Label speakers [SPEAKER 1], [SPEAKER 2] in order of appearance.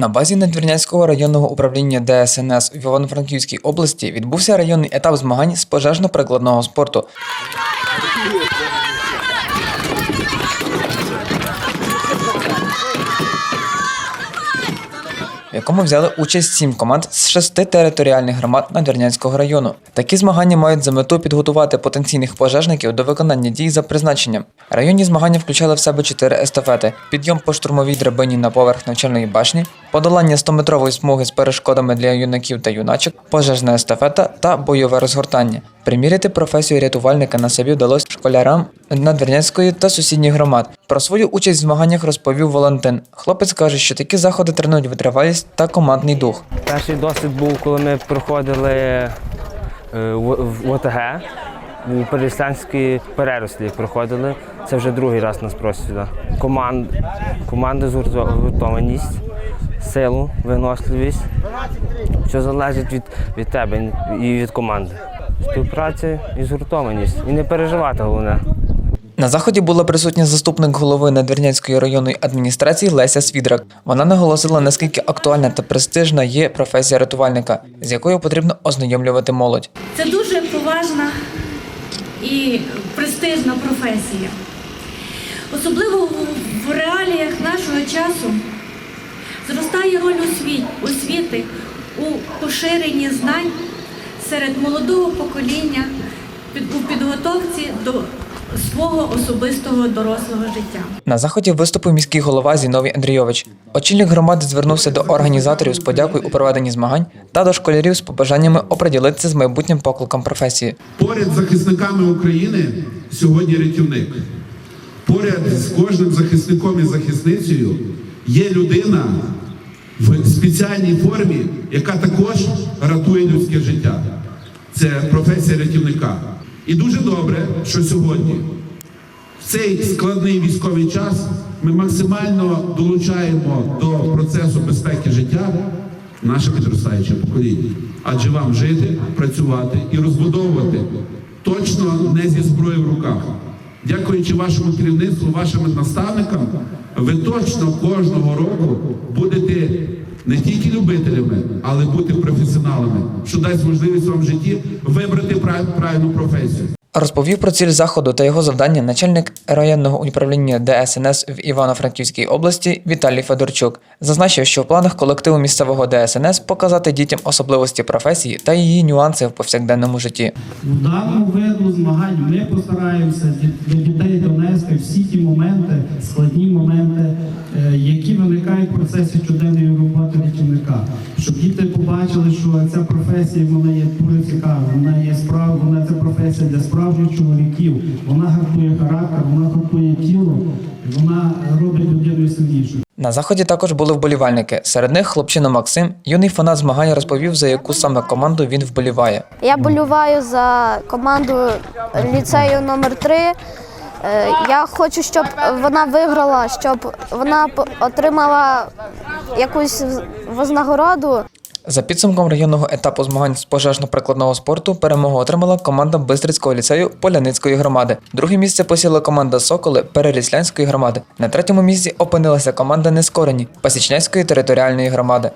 [SPEAKER 1] На базі Надвірнянського районного управління ДСНС в Івано-Франківській області відбувся районний етап змагань з пожежно-прикладного спорту. в якому взяли участь сім команд з шести територіальних громад Надвірнянського району. Такі змагання мають за мету підготувати потенційних пожежників до виконання дій за призначенням. Районні змагання включали в себе чотири естафети: підйом по штурмовій драбині на поверх навчальної башні, подолання 100-метрової смуги з перешкодами для юнаків та юначок, пожежна естафета та бойове розгортання. Приміряти професію рятувальника на собі вдалося школярам Надвірнянської та сусідніх громад. Про свою участь в змаганнях розповів Валентин. Хлопець каже, що такі заходи тренують витривалість та командний дух.
[SPEAKER 2] Перший досвід був, коли ми проходили е, в ОТГ у Переслянській перерослі проходили. Це вже другий раз нас просять сюди. Команд, команди згуртованість, силу, виносливість. Що залежить від, від тебе і від команди. Співпраця і згуртованість. І не переживати головне.
[SPEAKER 1] На заході була присутня заступник голови Надвірнянської районної адміністрації Леся Свідрак. Вона наголосила, наскільки актуальна та престижна є професія рятувальника, з якою потрібно ознайомлювати молодь.
[SPEAKER 3] Це дуже поважна і престижна професія. Особливо в- в реаліях нашого часу зростає роль освіт, освіти у поширенні знань серед молодого покоління під- у підготовці до свого особистого дорослого життя.
[SPEAKER 1] На заході виступив міський голова Зіновій Андрійович. Очільник громади звернувся до організаторів з подякою у проведенні змагань та до школярів з побажаннями оприділитися з майбутнім покликом професії.
[SPEAKER 4] Поряд з захисниками України сьогодні рятівник. Поряд з кожним захисником і захисницею є людина спеціальній формі, яка також рятує людське життя. Це професія рятівника. І дуже добре, що сьогодні, в цей складний військовий час, ми максимально долучаємо до процесу безпеки життя наше підростаюче покоління. Адже вам жити, працювати і розбудовувати точно не зі зброєю в руках. Дякуючи вашому керівництву, вашим наставникам, ви точно кожного року будете не тільки любителями, але бути професіоналами, що дасть можливість вам в житті вибрати прав- правильну професію.
[SPEAKER 1] Розповів про ціль заходу та його завдання начальник районного управління ДСНС в Івано-Франківській області Віталій Федорчук. Зазначив, що в планах колективу місцевого ДСНС показати дітям особливості професії та її нюанси в повсякденному житті.
[SPEAKER 5] В даному виду змагань ми постараємося до дітей донести всі ті моменти, складні моменти, е, які виникають в процесі щоденної роботи рятівника. Щоб діти побачили, що професія вона є дуже цікава, вона є справ, вона це професія для справжніх чоловіків. Вона гартує характер, вона гартує тіло, вона робить людину сильнішою.
[SPEAKER 1] На заході також були вболівальники. Серед них хлопчина Максим, юний фанат змагань, розповів, за яку саме команду він вболіває.
[SPEAKER 6] Я болюваю за команду ліцею номер 3 Я хочу, щоб вона виграла, щоб вона отримала якусь вознагороду.
[SPEAKER 1] За підсумком районного етапу змагань з пожежно-прикладного спорту перемогу отримала команда Бистрицького ліцею Поляницької громади. Друге місце посіла команда Соколи Переріслянської громади. На третьому місці опинилася команда Нескорені Пасічняцької територіальної громади.